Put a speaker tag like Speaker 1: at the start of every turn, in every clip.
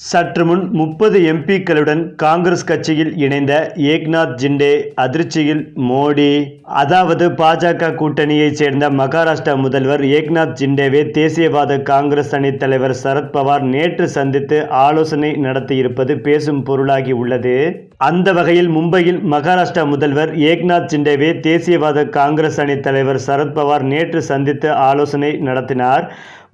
Speaker 1: சற்று முன் முப்பது எம்பிக்களுடன் காங்கிரஸ் கட்சியில் இணைந்த ஏக்நாத் ஜிண்டே அதிர்ச்சியில் மோடி. அதாவது பாஜக கூட்டணியைச் சேர்ந்த மகாராஷ்டிரா முதல்வர் ஏக்நாத் ஜிண்டேவை தேசியவாத காங்கிரஸ் அணித் தலைவர் சரத்பவார் நேற்று சந்தித்து ஆலோசனை நடத்தியிருப்பது பேசும் பொருளாகி உள்ளது. அந்த வகையில் மும்பையில் மகாராஷ்டிரா முதல்வர் ஏக்நாத் சிண்டேவே தேசியவாத காங்கிரஸ் அணி தலைவர் சரத்பவார் நேற்று சந்தித்து ஆலோசனை நடத்தினார்.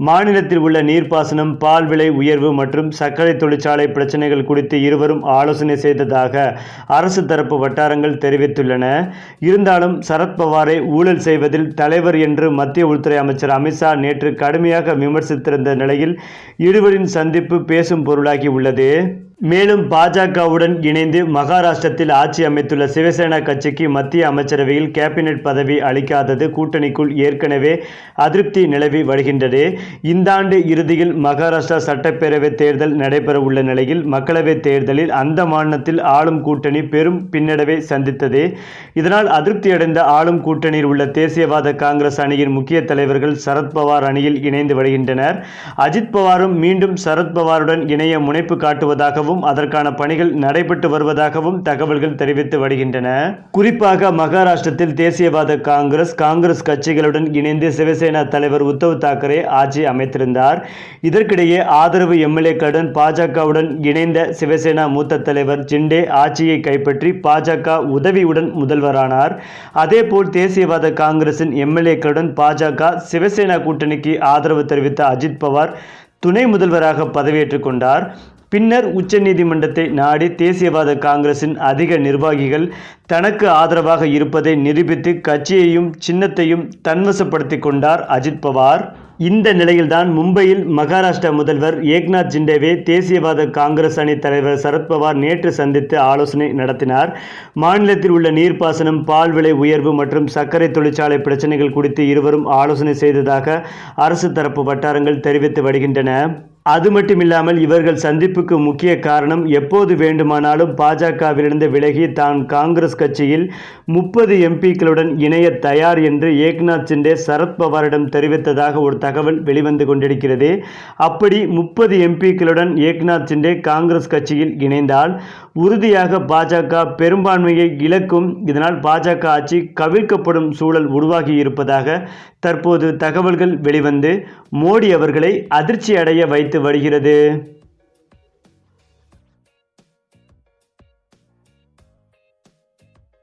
Speaker 1: மாநிலத்தில் உள்ள நீர்ப்பாசனம் பால் விலை உயர்வு மற்றும் சர்க்கரை தொழிற்சாலை பிரச்சனைகள் குறித்து இருவரும் ஆலோசனை செய்ததாக அரசு தரப்பு வட்டாரங்கள் தெரிவித்துள்ளன. இருந்தாலும் சரத்பவாரை ஊழல் செய்வதில் தலைவர் என்று மத்திய உள்துறை அமைச்சர் அமித்ஷா நேற்று கடுமையாக விமர்சித்திருந்த நிலையில் இருவரின் சந்திப்பு பேசும் பொருளாகி உள்ளது. மேலும் பாஜகவுடன் இணைந்து மகாராஷ்டிரத்தில் ஆட்சி அமைத்துள்ள சிவசேனா கட்சிக்கு மத்திய அமைச்சரவையில் கேபினெட் பதவி அளிக்காதது கூட்டணிக்குள் ஏற்கனவே அதிருப்தி நிலவி வருகின்றது. இந்த ஆண்டு இறுதியில் மகாராஷ்டிரா சட்டப்பேரவை தேர்தல் நடைபெறவுள்ள நிலையில் மக்களவைத் தேர்தலில் அந்த மாநிலத்தில் ஆளும் கூட்டணி பெரும் பின்னடைவை சந்தித்தது. இதனால் அதிருப்தியடைந்த ஆளும் கூட்டணியில் உள்ள தேசியவாத காங்கிரஸ் அணியின் முக்கிய தலைவர்கள் சரத்பவார் அணியில் இணைந்து வருகின்றனர். அஜித் பவாரும் மீண்டும் சரத்பவாருடன் இணைய முனைப்பு காட்டுவதாக வருவதாகவும் அதற்கான பணிகள் நடைபெற்று வருவதாகவும் தகவல்கள் தெரிவித்து வருகின்றன. குறிப்பாக மகாராஷ்டிரத்தில் தேசியவாத காங்கிரஸ் காங்கிரஸ் கட்சிகளுடன் இணைந்து சிவசேனா தலைவர் உத்தவ் தாக்கரே ஆட்சி அமைத்திருந்தார். இதற்கிடையே ஆதரவு எம்எல்ஏக்களுடன் பாஜகவுடன் இணைந்த சிவசேனா மூத்த தலைவர் ஜிண்டே ஆட்சியை கைப்பற்றி பாஜக உதவியுடன் முதல்வரானார். அதேபோல் தேசியவாத காங்கிரசின் எம்எல்ஏக்களுடன் பாஜக சிவசேனா கூட்டணிக்கு ஆதரவு தெரிவித்த அஜித் பவார் துணை முதல்வராக பதவியேற்றுக் கொண்டார். பின்னர் உச்சநீதிமன்றத்தை நாடி தேசியவாத காங்கிரசின் அதிக நிர்வாகிகள் தனக்கு ஆதரவாக இருப்பதை நிரூபித்து கட்சியையும் சின்னத்தையும் தன்வசப்படுத்தி கொண்டார் அஜித் பவார். இந்த நிலையில்தான் மும்பையில் மகாராஷ்டிரா முதல்வர் ஏக்நாத் ஜிண்டேவை தேசியவாத காங்கிரஸ் அணி தலைவர் சரத்பவார் நேற்று சந்தித்து ஆலோசனை நடத்தினார். மாநிலத்தில் உள்ள நீர்ப்பாசனம் பால் விலை உயர்வு மற்றும் சர்க்கரை தொழிற்சாலை பிரச்சனைகள் குறித்து இருவரும் ஆலோசனை செய்ததாக அரசு தரப்பு வட்டாரங்கள் தெரிவித்து வருகின்றன. அது மட்டுமில்லாமல் இவர்கள் சந்திப்புக்கு முக்கிய காரணம் எப்போது வேண்டுமானாலும் பாஜகவிலிருந்து விலகி தான் காங்கிரஸ் கட்சியில் முப்பது எம்பிக்களுடன் இணைய தயார் என்று ஏக்நாத் சிண்டே சரத்பவாரிடம் தெரிவித்ததாக ஒரு தகவல் வெளிவந்து கொண்டிருக்கிறது. அப்படி முப்பது எம்பிக்களுடன் ஏக்நாத் சிண்டே காங்கிரஸ் கட்சியில் இணைந்தால் உறுதியாக பாஜக பெரும்பான்மையை இழக்கும். இதனால் பாஜக ஆட்சி கவிழ்க்கப்படும் சூழல் உருவாகி இருப்பதாக தற்போது தகவல்கள் வெளிவந்து மோடி அவர்களை அதிர்ச்சி அடைய வைத்து வருகிறது.